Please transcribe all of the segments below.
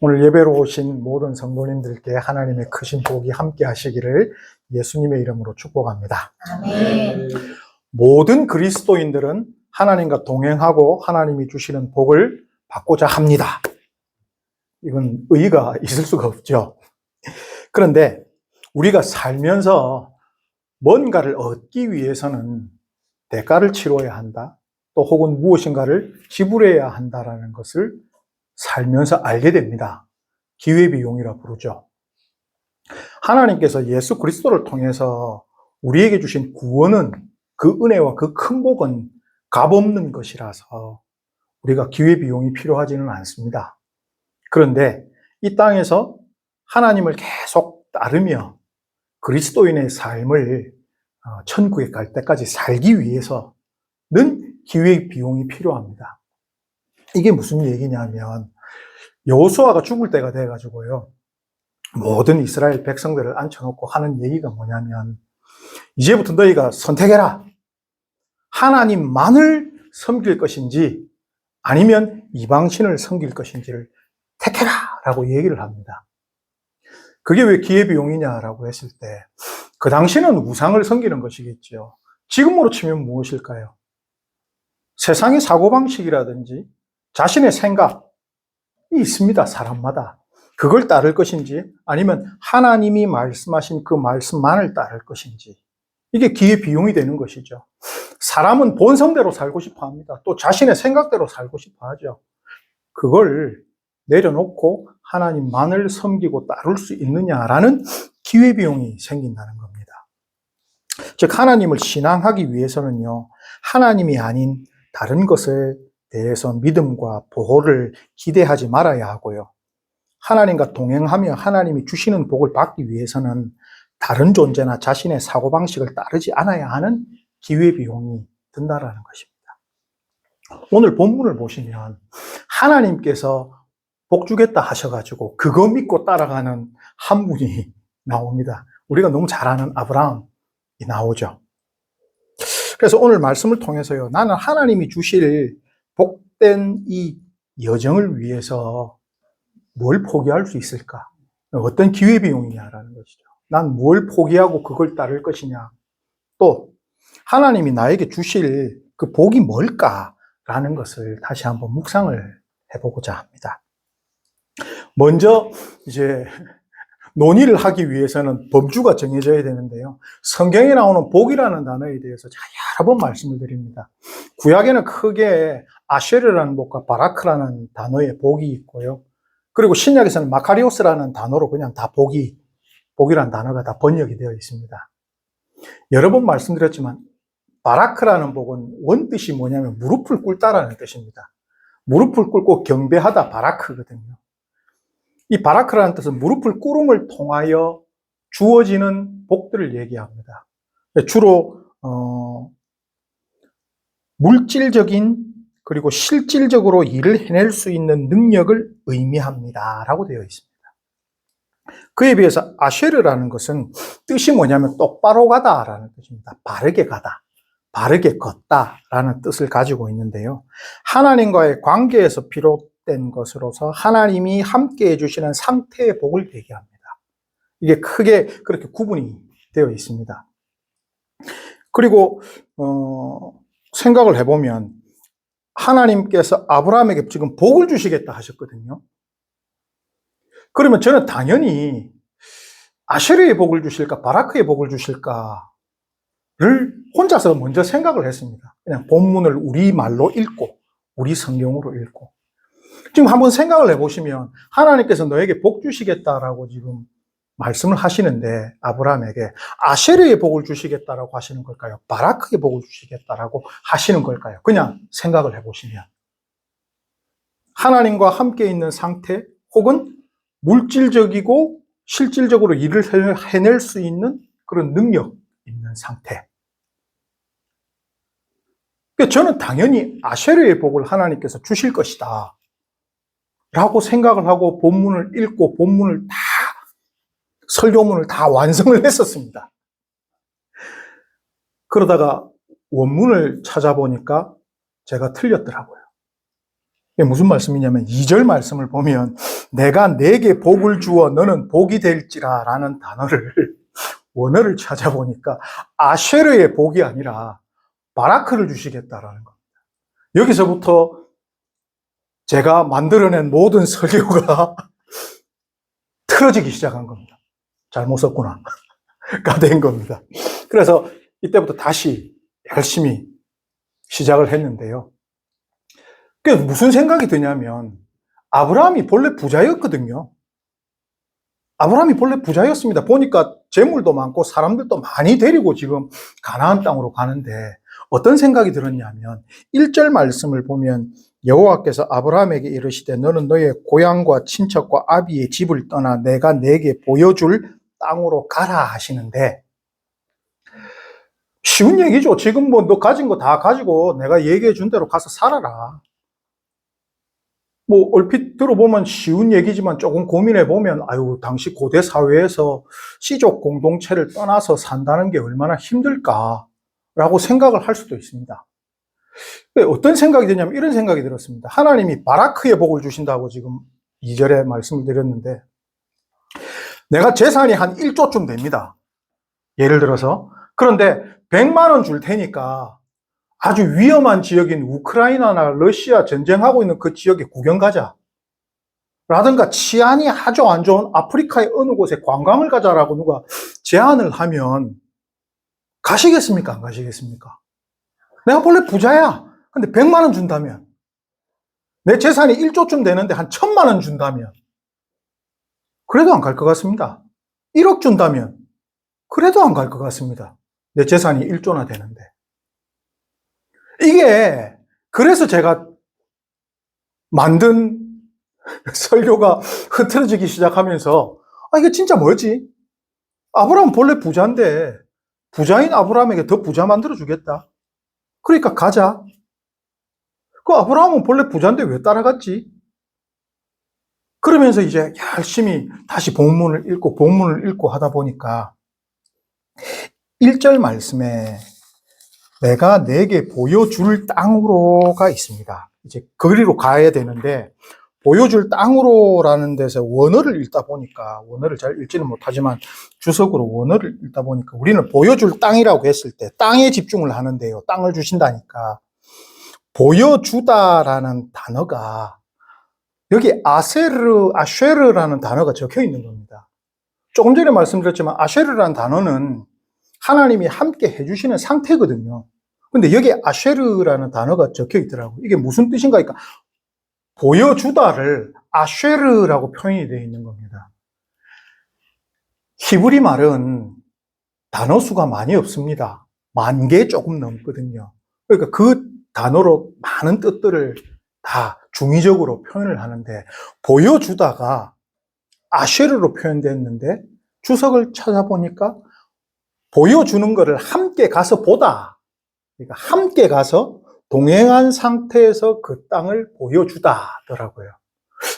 오늘 예배로 오신 모든 성도님들께 하나님의 크신 복이 함께 하시기를 예수님의 이름으로 축복합니다. 아멘. 모든 그리스도인들은 하나님과 동행하고 하나님이 주시는 복을 받고자 합니다. 이건 의의가 있을 수가 없죠. 그런데 우리가 살면서 뭔가를 얻기 위해서는 대가를 치러야 한다. 또 혹은 무엇인가를 지불해야 한다라는 것을 살면서 알게 됩니다. 기회비용이라 부르죠. 하나님께서 예수 그리스도를 통해서 우리에게 주신 구원은 그 은혜와 그 큰 복은 값없는 것이라서 우리가 기회비용이 필요하지는 않습니다. 그런데 이 땅에서 하나님을 계속 따르며 그리스도인의 삶을 어, 천국에 갈 때까지 살기 위해서는 기회비용이 필요합니다. 이게 무슨 얘기냐면 여호수아가 죽을 때가 돼 가지고요. 모든 이스라엘 백성들을 앉혀놓고 하는 얘기가 뭐냐면 이제부터 너희가 선택해라. 하나님만을 섬길 것인지 아니면 이방신을 섬길 것인지를 택해라 라고 얘기를 합니다. 그게 왜 기회비용이냐라고 했을 때 그 당시는 우상을 섬기는 것이겠죠. 지금으로 치면 무엇일까요? 세상의 사고방식이라든지 자신의 생각이 있습니다. 사람마다. 그걸 따를 것인지 아니면 하나님이 말씀하신 그 말씀만을 따를 것인지 이게 기회 비용이 되는 것이죠. 사람은 본성대로 살고 싶어 합니다. 또 자신의 생각대로 살고 싶어 하죠. 그걸 내려놓고 하나님만을 섬기고 따를 수 있느냐라는 기회 비용이 생긴다는 겁니다. 즉 하나님을 신앙하기 위해서는요. 하나님이 아닌 다른 것에 대해서 믿음과 보호를 기대하지 말아야 하고요. 하나님과 동행하며 하나님이 주시는 복을 받기 위해서는 다른 존재나 자신의 사고방식을 따르지 않아야 하는 기회비용이 든다라는 것입니다. 오늘 본문을 보시면 하나님께서 복 주겠다 하셔가지고 그거 믿고 따라가는 한 분이 나옵니다. 우리가 너무 잘 아는 아브라함이 나오죠. 그래서 오늘 말씀을 통해서요, 나는 하나님이 주실 복된 이 여정을 위해서 뭘 포기할 수 있을까? 어떤 기회비용이냐라는 것이죠. 난 뭘 포기하고 그걸 따를 것이냐. 또, 하나님이 나에게 주실 그 복이 뭘까라는 것을 다시 한번 묵상을 해보고자 합니다. 먼저, 이제, 논의를 하기 위해서는 범주가 정해져야 되는데요. 성경에 나오는 복이라는 단어에 대해서 여러 번 말씀을 드립니다. 구약에는 크게 아쉐르라는 복과 바라크라는 단어의 복이 있고요. 그리고 신약에서는 마카리오스라는 단어로 그냥 다 복이, 복이라는 단어가 다 번역이 되어 있습니다. 여러 번 말씀드렸지만, 바라크라는 복은 원뜻이 뭐냐면 무릎을 꿇다라는 뜻입니다. 무릎을 꿇고 경배하다 바라크거든요. 이 바라크라는 뜻은 무릎을 꿇음을 통하여 주어지는 복들을 얘기합니다. 주로, 어, 물질적인 그리고 실질적으로 일을 해낼 수 있는 능력을 의미합니다. 라고 되어 있습니다. 그에 비해서 아쉐르라는 것은 뜻이 뭐냐면 똑바로 가다 라는 뜻입니다. 바르게 가다. 바르게 걷다 라는 뜻을 가지고 있는데요. 하나님과의 관계에서 비롯된 것으로서 하나님이 함께 해주시는 상태의 복을 얘기합니다. 이게 크게 그렇게 구분이 되어 있습니다. 그리고, 어, 생각을 해보면 하나님께서 아브라함에게 지금 복을 주시겠다 하셨거든요. 그러면 저는 당연히 아쉐르의 복을 주실까, 바라크의 복을 주실까를 혼자서 먼저 생각을 했습니다. 그냥 본문을 우리 말로 읽고, 우리 성경으로 읽고. 지금 한번 생각을 해보시면 하나님께서 너에게 복 주시겠다라고 지금 말씀을 하시는데 아브라함에게 아쉐르의 복을 주시겠다라고 하시는 걸까요? 바라크의 복을 주시겠다라고 하시는 걸까요? 그냥 생각을 해보시면 하나님과 함께 있는 상태 혹은 물질적이고 실질적으로 일을 해낼 수 있는 그런 능력 있는 상태. 그러니까 저는 당연히 아쉐르의 복을 하나님께서 주실 것이다. 라고 생각을 하고 본문을 읽고 본문을 다 설교문을 다 완성을 했었습니다. 그러다가 원문을 찾아보니까 제가 틀렸더라고요. 이게 무슨 말씀이냐면 2절 말씀을 보면 내가 내게 복을 주어 너는 복이 될지라 라는 단어를 원어를 찾아보니까 아쉐르의 복이 아니라 바라크를 주시겠다라는 겁니다. 여기서부터 제가 만들어낸 모든 설교가 틀어지기 시작한 겁니다. 잘못 썼구나. 가 된 겁니다. 그래서 이때부터 다시 열심히 시작을 했는데요. 그 무슨 생각이 드냐면 아브라함이 본래 부자였거든요. 아브라함이 본래 부자였습니다. 보니까 재물도 많고 사람들도 많이 데리고 지금 가나안 땅으로 가는데 어떤 생각이 들었냐면 1절 말씀을 보면 여호와께서 아브라함에게 이르시되 너는 너의 고향과 친척과 아비의 집을 떠나 내가 내게 보여줄 땅으로 가라 하시는데 쉬운 얘기죠. 지금 뭐 너 가진 거 다 가지고 내가 얘기해 준 대로 가서 살아라. 뭐 얼핏 들어보면 쉬운 얘기지만 조금 고민해 보면 아유 당시 고대 사회에서 시족 공동체를 떠나서 산다는 게 얼마나 힘들까라고 생각을 할 수도 있습니다. 어떤 생각이 드냐면 이런 생각이 들었습니다. 하나님이 바라크의 복을 주신다고 지금 2절에 말씀을 드렸는데 내가 재산이 한 1조쯤 됩니다. 예를 들어서 그런데 100만 원 줄 테니까 아주 위험한 지역인 우크라이나나 러시아 전쟁하고 있는 그 지역에 구경 가자. 라든가 치안이 아주 안 좋은 아프리카의 어느 곳에 관광을 가자라고 누가 제안을 하면 가시겠습니까? 안 가시겠습니까? 내가 본래 부자야. 근데 100만 원 준다면 내 재산이 1조쯤 되는데 한 1000만 원 준다면 그래도 안 갈 것 같습니다. 1억 준다면 그래도 안 갈 것 같습니다. 내 재산이 1조나 되는데. 이게 그래서 제가 만든 설교가 흐트러지기 시작하면서 아 이게 진짜 뭐지? 아브라함 본래 부자인데 부자인 아브라함에게 더 부자 만들어 주겠다. 그러니까 가자. 그 아브라함은 본래 부자인데 왜 따라갔지? 그러면서 이제 열심히 다시 본문을 읽고 본문을 읽고 하다 보니까 1절 말씀에 내가 내게 보여줄 땅으로가 있습니다. 이제 거기로 가야 되는데 보여줄 땅으로라는 데서 원어를 읽다 보니까 원어를 잘 읽지는 못하지만 주석으로 원어를 읽다 보니까 우리는 보여줄 땅이라고 했을 때 땅에 집중을 하는데요. 땅을 주신다니까 보여주다라는 단어가 여기 아세르, 아쉐르라는 단어가 적혀 있는 겁니다. 조금 전에 말씀드렸지만 아쉐르라는 단어는 하나님이 함께 해주시는 상태거든요. 근데 여기 아쉐르라는 단어가 적혀 있더라고요. 이게 무슨 뜻인가 하니까 보여주다를 아쉐르라고 표현이 되어 있는 겁니다. 히브리 말은 단어 수가 많이 없습니다. 만 개 조금 넘거든요. 그러니까 그 단어로 많은 뜻들을 다 중의적으로 표현을 하는데 보여주다가 아쉐르로 표현됐는데 주석을 찾아보니까 보여주는 것을 함께 가서 보다. 그러니까 함께 가서 동행한 상태에서 그 땅을 보여주다더라고요.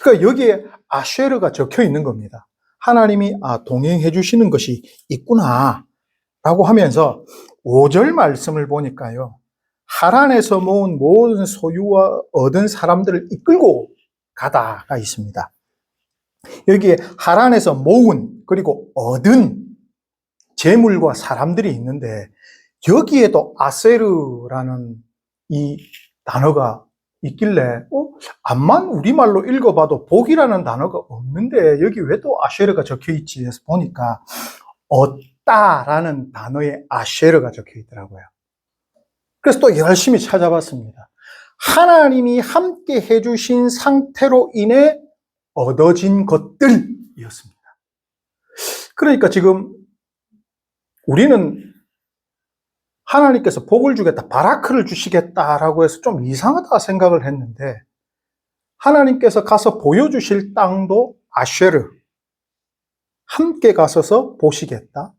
그러니까 여기에 아쉐르가 적혀 있는 겁니다. 하나님이 아 동행해 주시는 것이 있구나 라고 하면서 5절 말씀을 보니까요. 하란에서 모은 모든 소유와 얻은 사람들을 이끌고 가다가 있습니다. 여기에 하란에서 모은 그리고 얻은 재물과 사람들이 있는데 여기에도 아세르라는 이 단어가 있길래 어? 암만 우리말로 읽어봐도 복이라는 단어가 없는데 여기 왜 또 아쉐르가 적혀 있지 해서 보니까 얻다라는 단어에 아쉐르가 적혀 있더라고요. 그래서 또 열심히 찾아봤습니다. 하나님이 함께 해주신 상태로 인해 얻어진 것들이었습니다. 그러니까 지금 우리는 하나님께서 복을 주겠다, 바라크를 주시겠다라고 해서 좀 이상하다 생각을 했는데, 하나님께서 가서 보여주실 땅도 아쉐르, 함께 가서서 보시겠다,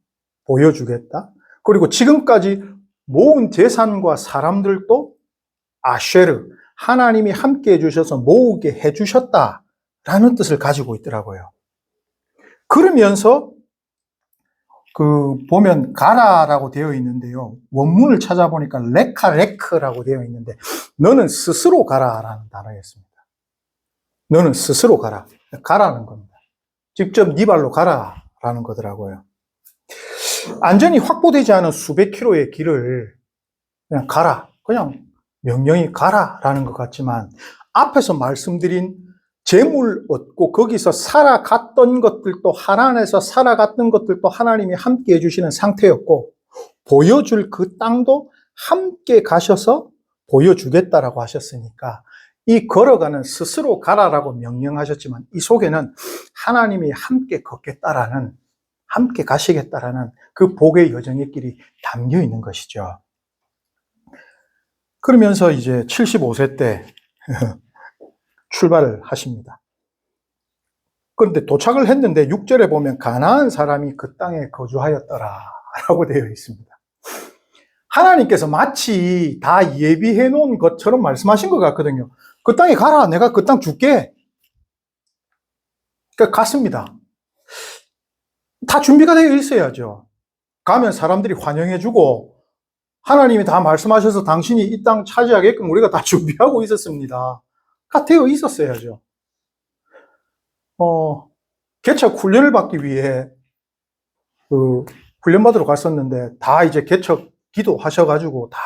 보여주겠다, 그리고 지금까지 모은 재산과 사람들도 아쉐르, 하나님이 함께 해주셔서 모으게 해주셨다 라는 뜻을 가지고 있더라고요. 그러면서 그 보면 가라라고 되어 있는데요. 원문을 찾아보니까 레카 레크라고 되어 있는데 너는 스스로 가라라는 단어였습니다. 너는 스스로 가라. 가라는 겁니다. 직접 네 발로 가라라는 거더라고요. 안전이 확보되지 않은 수백 킬로의 길을 그냥 가라. 그냥 명령이 가라라는 것 같지만 앞에서 말씀드린 재물 얻고 거기서 살아갔던 것들도 하나님에서 살아갔던 것들도 하나님이 함께 해주시는 상태였고 보여줄 그 땅도 함께 가셔서 보여주겠다라고 하셨으니까 이 걸어가는 스스로 가라라고 명령하셨지만 이 속에는 하나님이 함께 걷겠다라는 함께 가시겠다라는 그 복의 여정의 길이 담겨 있는 것이죠. 그러면서 이제 75세 때 출발을 하십니다. 그런데 도착을 했는데 6절에 보면 가나안 사람이 그 땅에 거주하였더라 라고 되어 있습니다. 하나님께서 마치 다 예비해 놓은 것처럼 말씀하신 것 같거든요. 그 땅에 가라. 내가 그 땅 줄게. 그러니까 갔습니다. 다 준비가 되어 있어야죠. 가면 사람들이 환영해주고 하나님이 다 말씀하셔서 당신이 이 땅 차지하게끔 우리가 다 준비하고 있었습니다. 다 되어 있었어야죠. 어, 개척 훈련을 받기 위해 그 훈련 받으러 갔었는데 다 이제 개척 기도하셔가지고 다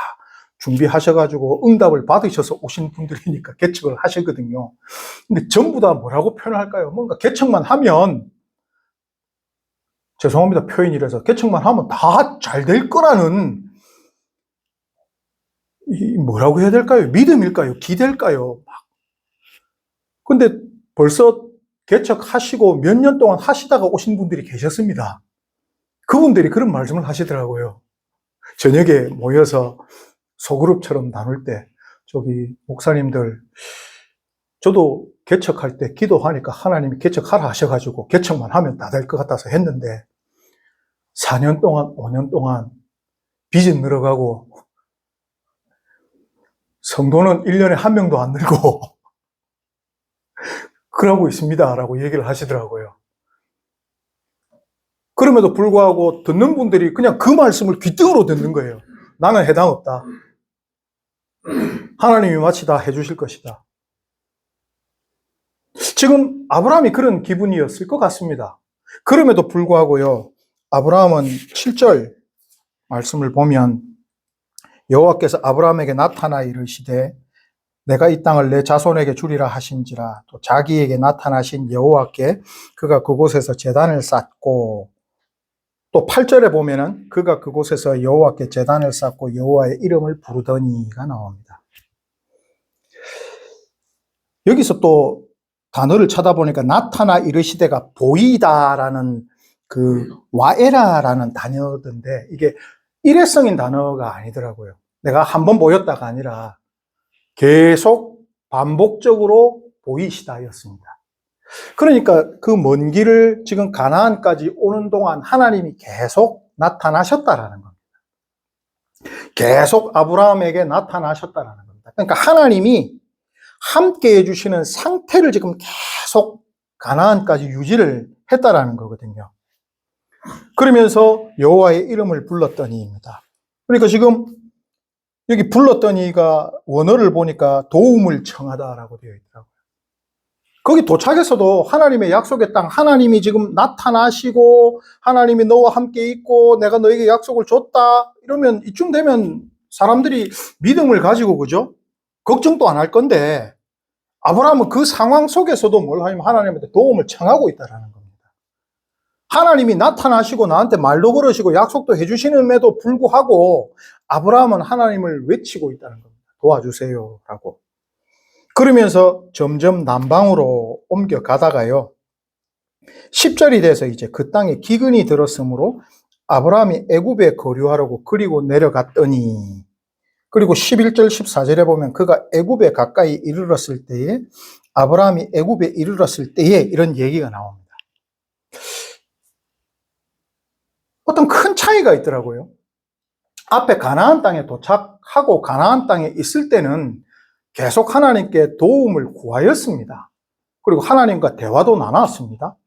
준비하셔가지고 응답을 받으셔서 오신 분들이니까 개척을 하시거든요. 근데 전부 다 뭐라고 표현할까요? 뭔가 개척만 하면 죄송합니다. 표현이라서 개척만 하면 다 잘 될 거라는 이 뭐라고 해야 될까요? 믿음일까요? 기대일까요? 막. 근데 벌써 개척하시고 몇 년 동안 하시다가 오신 분들이 계셨습니다. 그분들이 그런 말씀을 하시더라고요. 저녁에 모여서 소그룹처럼 나눌 때, 저기, 목사님들, 저도 개척할 때 기도하니까 하나님이 개척하라 하셔가지고 개척만 하면 다 될 것 같아서 했는데, 4년 동안, 5년 동안 빚은 늘어가고, 성도는 1년에 한 명도 안 늘고, 그러고 있습니다. 라고 얘기를 하시더라고요. 그럼에도 불구하고 듣는 분들이 그냥 그 말씀을 귀등으로 듣는 거예요. 나는 해당 없다. 하나님이 마치 다 해주실 것이다. 지금 아브라함이 그런 기분이었을 것 같습니다. 그럼에도 불구하고요. 아브라함은 7절 말씀을 보면 여호와께서 아브라함에게 나타나 이르시되 내가 이 땅을 내 자손에게 주리라 하신지라 또 자기에게 나타나신 여호와께 그가 그곳에서 제단을 쌓고 또 8절에 보면은 그가 그곳에서 여호와께 제단을 쌓고 여호와의 이름을 부르더니가 나옵니다. 여기서 또 단어를 찾아보니까 나타나 이르시되가 보이다라는 그 와에라라는 단어던데 이게 일회성인 단어가 아니더라고요. 내가 한 번 보였다가 아니라 계속 반복적으로 보이시다였습니다. 그러니까 그 먼 길을 지금 가나안까지 오는 동안 하나님이 계속 나타나셨다라는 겁니다. 계속 아브라함에게 나타나셨다라는 겁니다. 그러니까 하나님이 함께 해주시는 상태를 지금 계속 가나안까지 유지를 했다라는 거거든요. 그러면서 여호와의 이름을 불렀더니입니다. 그러니까 지금 여기 불렀더니가 원어를 보니까 도움을 청하다라고 되어 있더라고요. 거기 도착해서도 하나님의 약속의 땅, 하나님이 지금 나타나시고, 하나님이 너와 함께 있고, 내가 너에게 약속을 줬다. 이러면 이쯤 되면 사람들이 믿음을 가지고, 그죠? 걱정도 안 할 건데, 아브라함은 그 상황 속에서도 뭘 하냐면 하나님한테 도움을 청하고 있다라는 겁니다. 하나님이 나타나시고 나한테 말도 걸으시고 약속도 해주시는에도 불구하고 아브라함은 하나님을 외치고 있다는 겁니다. 도와주세요. 라고. 그러면서 점점 남방으로 옮겨가다가요. 10절이 돼서 이제 그 땅에 기근이 들었으므로 아브라함이 애굽에 거류하려고 그리고 내려갔더니 그리고 11절 14절에 보면 그가 애굽에 가까이 이르렀을 때에 아브라함이 애굽에 이르렀을 때에 이런 얘기가 나옵니다. 어떤 큰 차이가 있더라고요. 앞에 가나안 땅에 도착하고 가나안 땅에 있을 때는 계속 하나님께 도움을 구하였습니다. 그리고 하나님과 대화도 나눴습니다.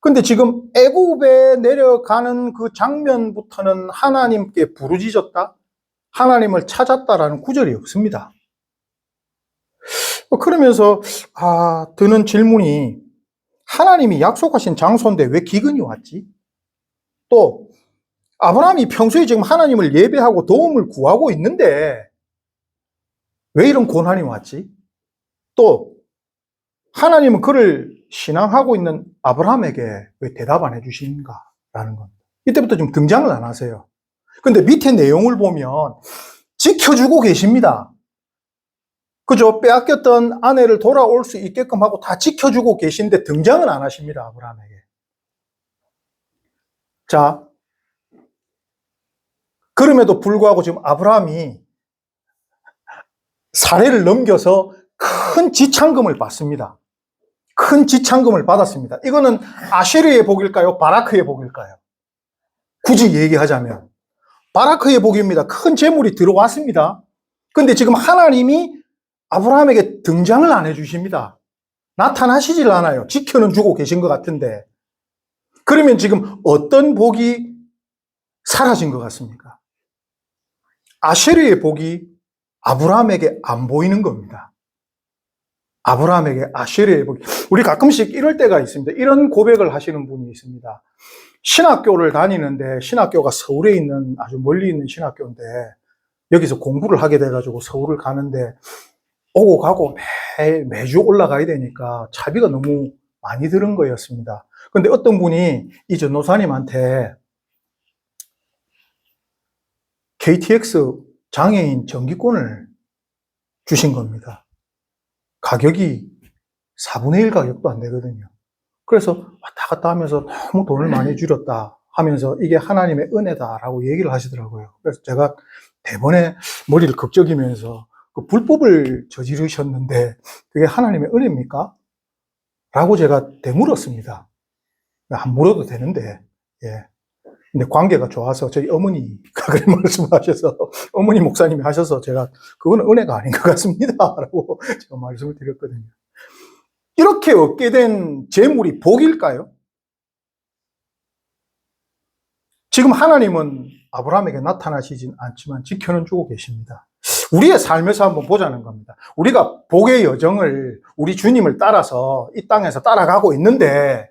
근데 지금 애굽에 내려가는 그 장면부터는 하나님께 부르짖었다? 하나님을 찾았다라는 구절이 없습니다. 어, 그러면서 아, 드는 질문이 하나님이 약속하신 장소인데 왜 기근이 왔지? 또 아브라함이 평소에 지금 하나님을 예배하고 도움을 구하고 있는데 왜 이런 고난이 왔지? 또 하나님은 그를 신앙하고 있는 아브라함에게 왜 대답 안 해주시는가라는 겁니다. 이때부터 좀 등장을 안 하세요. 근데 밑에 내용을 보면 지켜주고 계십니다. 그죠? 빼앗겼던 아내를 돌아올 수 있게끔 하고 다 지켜주고 계신데 등장은 안 하십니다. 아브라함에게. 자, 그럼에도 불구하고 지금 아브라함이 사례를 넘겨서 큰 지창금을 받습니다. 큰 지창금을 받았습니다. 이거는 아쉐르의 복일까요? 바라크의 복일까요? 굳이 얘기하자면. 바라크의 복입니다. 큰 재물이 들어왔습니다. 근데 지금 하나님이 아브라함에게 등장을 안 해주십니다. 나타나시질 않아요. 지켜는 주고 계신 것 같은데. 그러면 지금 어떤 복이 사라진 것 같습니까? 아쉐르의 복이 아브라함에게 안 보이는 겁니다. 아브라함에게 아쉐르의 복이. 우리 가끔씩 이럴 때가 있습니다. 이런 고백을 하시는 분이 있습니다. 신학교를 다니는데 신학교가 서울에 있는 아주 멀리 있는 신학교인데 여기서 공부를 하게 돼가지고 서울을 가는데 오고 가고 매, 매주 올라가야 되니까 차비가 너무 많이 드는 거였습니다. 근데 어떤 분이 이 전노사님한테 KTX 장애인 정기권을 주신 겁니다. 가격이 4분의 1 가격도 안 되거든요. 그래서 갔다 하면서 너무 돈을 많이 줄였다 하면서 이게 하나님의 은혜다라고 얘기를 하시더라고요. 그래서 제가 대번에 머리를 극적이면서 그 불법을 저지르셨는데 그게 하나님의 은혜입니까? 라고 제가 되물었습니다. 안 물어도 되는데, 예. 근데 관계가 좋아서 저희 어머니가 그런 말씀을 하셔서 어머니 목사님이 하셔서 제가 그거는 은혜가 아닌 것 같습니다. 라고 제가 말씀을 드렸거든요. 이렇게 얻게 된 재물이 복일까요? 지금 하나님은 아브라함에게 나타나시진 않지만 지켜는 주고 계십니다. 우리의 삶에서 한번 보자는 겁니다. 우리가 복의 여정을 우리 주님을 따라서 이 땅에서 따라가고 있는데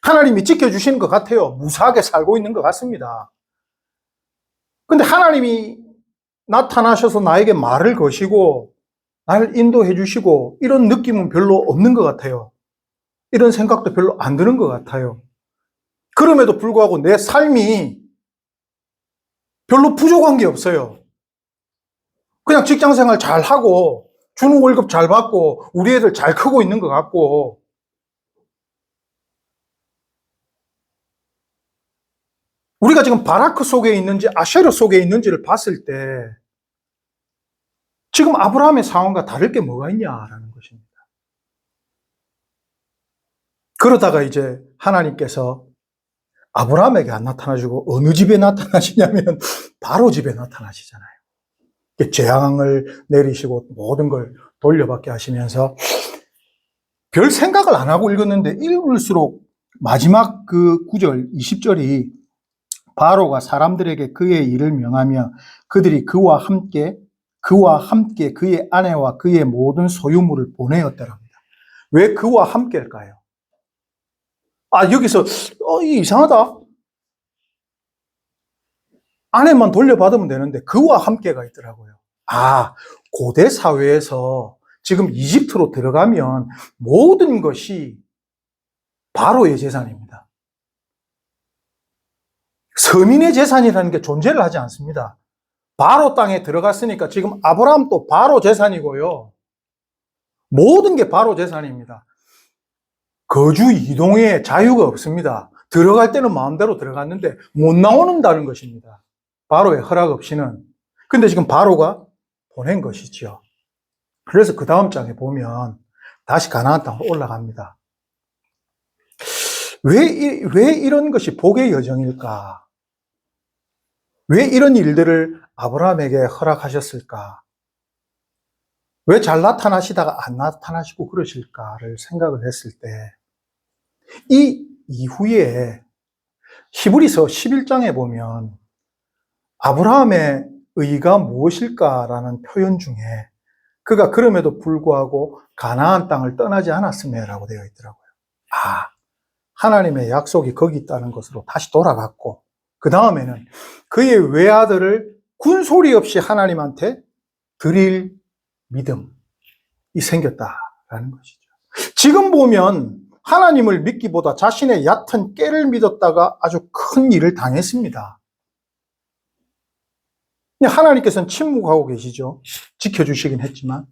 하나님이 지켜주시는 것 같아요. 무사하게 살고 있는 것 같습니다. 근데 하나님이 나타나셔서 나에게 말을 거시고 나를 인도해 주시고 이런 느낌은 별로 없는 것 같아요. 이런 생각도 별로 안 드는 것 같아요. 그럼에도 불구하고 내 삶이 별로 부족한 게 없어요. 그냥 직장 생활 잘 하고, 주는 월급 잘 받고, 우리 애들 잘 크고 있는 것 같고, 우리가 지금 바라크 속에 있는지 아쉐르 속에 있는지를 봤을 때, 지금 아브라함의 상황과 다를 게 뭐가 있냐라는 것입니다. 그러다가 이제 하나님께서 아브라함에게 안 나타나시고 어느 집에 나타나시냐면 바로 집에 나타나시잖아요. 재앙을 내리시고 모든 걸 돌려받게 하시면서 별 생각을 안 하고 읽었는데 읽을수록 마지막 그 9절, 20절이 바로가 사람들에게 그의 일을 명하며 그들이 그와 함께 그와 함께 그의 아내와 그의 모든 소유물을 보내었더랍니다. 왜 그와 함께일까요? 아, 여기서, 어, 이상하다. 아내만 돌려받으면 되는데 그와 함께가 있더라고요. 아, 고대 사회에서 지금 이집트로 들어가면 모든 것이 바로의 재산입니다. 서민의 재산이라는 게 존재를 하지 않습니다. 바로 땅에 들어갔으니까 지금 아브라함도 바로 재산이고요. 모든 게 바로 재산입니다. 거주 이동에 자유가 없습니다. 들어갈 때는 마음대로 들어갔는데 못 나오는다는 것입니다. 바로의 허락 없이는. 근데 지금 바로가 보낸 것이죠. 그래서 그 다음 장에 보면 다시 가나안 땅으로 올라갑니다. 왜, 왜 이런 것이 복의 여정일까? 왜 이런 일들을 아브라함에게 허락하셨을까? 왜 잘 나타나시다가 안 나타나시고 그러실까를 생각을 했을 때, 이 이후에 히브리서 11장에 보면 아브라함의 의가 무엇일까라는 표현 중에 그가 그럼에도 불구하고 가나안 땅을 떠나지 않았음에라고 되어 있더라고요. 아, 하나님의 약속이 거기 있다는 것으로 다시 돌아갔고 그 다음에는 그의 외아들을 군소리 없이 하나님한테 드릴 믿음이 생겼다라는 것이죠. 지금 보면 하나님을 믿기보다 자신의 얕은 깨를 믿었다가 아주 큰 일을 당했습니다. 하나님께서는 침묵하고 계시죠. 지켜주시긴 했지만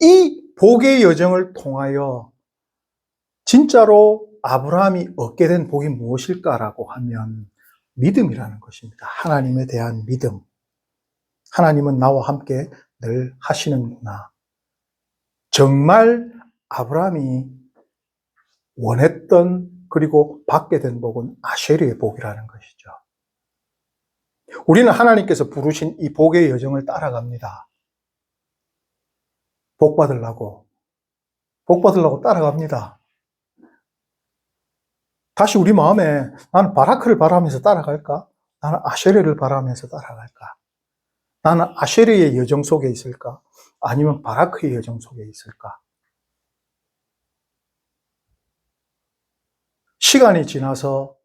이 복의 여정을 통하여 진짜로 아브라함이 얻게 된 복이 무엇일까라고 하면 믿음이라는 것입니다. 하나님에 대한 믿음. 하나님은 나와 함께 늘 하시는구나. 정말 아브라함이 원했던 그리고 받게 된 복은 아쉐르의 복이라는 것이죠. 우리는 하나님께서 부르신 이 복의 여정을 따라갑니다. 복 받으려고. 복 받으려고 따라갑니다. 다시 우리 마음에 나는 바라크를 바라면서 따라갈까? 나는 아쉐르를 바라면서 따라갈까? 나는 아쉐르의 여정 속에 있을까? 아니면 바라크의 여정 속에 있을까? 시간이 지나서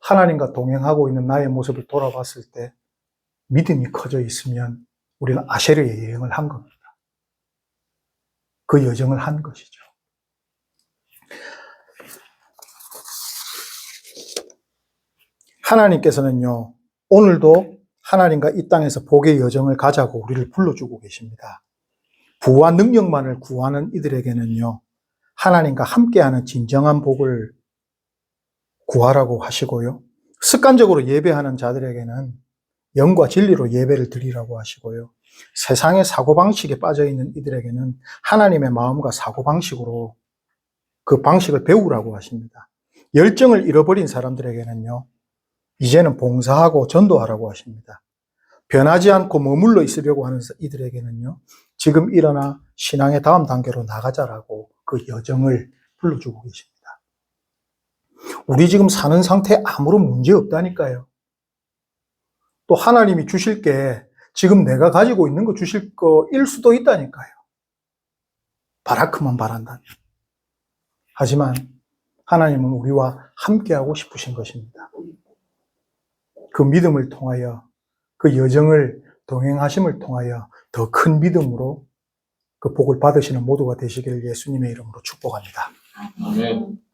하나님과 동행하고 있는 나의 모습을 돌아봤을 때 믿음이 커져 있으면 우리는 아쉐르의 여행을 한 겁니다. 그 여정을 한 것이죠. 하나님께서는요, 오늘도 하나님과 이 땅에서 복의 여정을 가자고 우리를 불러주고 계십니다. 부와 능력만을 구하는 이들에게는요, 하나님과 함께하는 진정한 복을 구하라고 하시고요. 습관적으로 예배하는 자들에게는 영과 진리로 예배를 드리라고 하시고요. 세상의 사고방식에 빠져 있는 이들에게는 하나님의 마음과 사고방식으로 그 방식을 배우라고 하십니다. 열정을 잃어버린 사람들에게는요, 이제는 봉사하고 전도하라고 하십니다. 변하지 않고 머물러 있으려고 하는 이들에게는요, 지금 일어나 신앙의 다음 단계로 나가자라고 그 여정을 불러주고 계십니다. 우리 지금 사는 상태에 아무런 문제 없다니까요. 또 하나님이 주실 게 지금 내가 가지고 있는 거 주실 거일 수도 있다니까요. 바라크만 바란다면. 하지만 하나님은 우리와 함께하고 싶으신 것입니다. 그 믿음을 통하여 그 여정을 동행하심을 통하여 더 큰 믿음으로 그 복을 받으시는 모두가 되시기를 예수님의 이름으로 축복합니다. 아멘.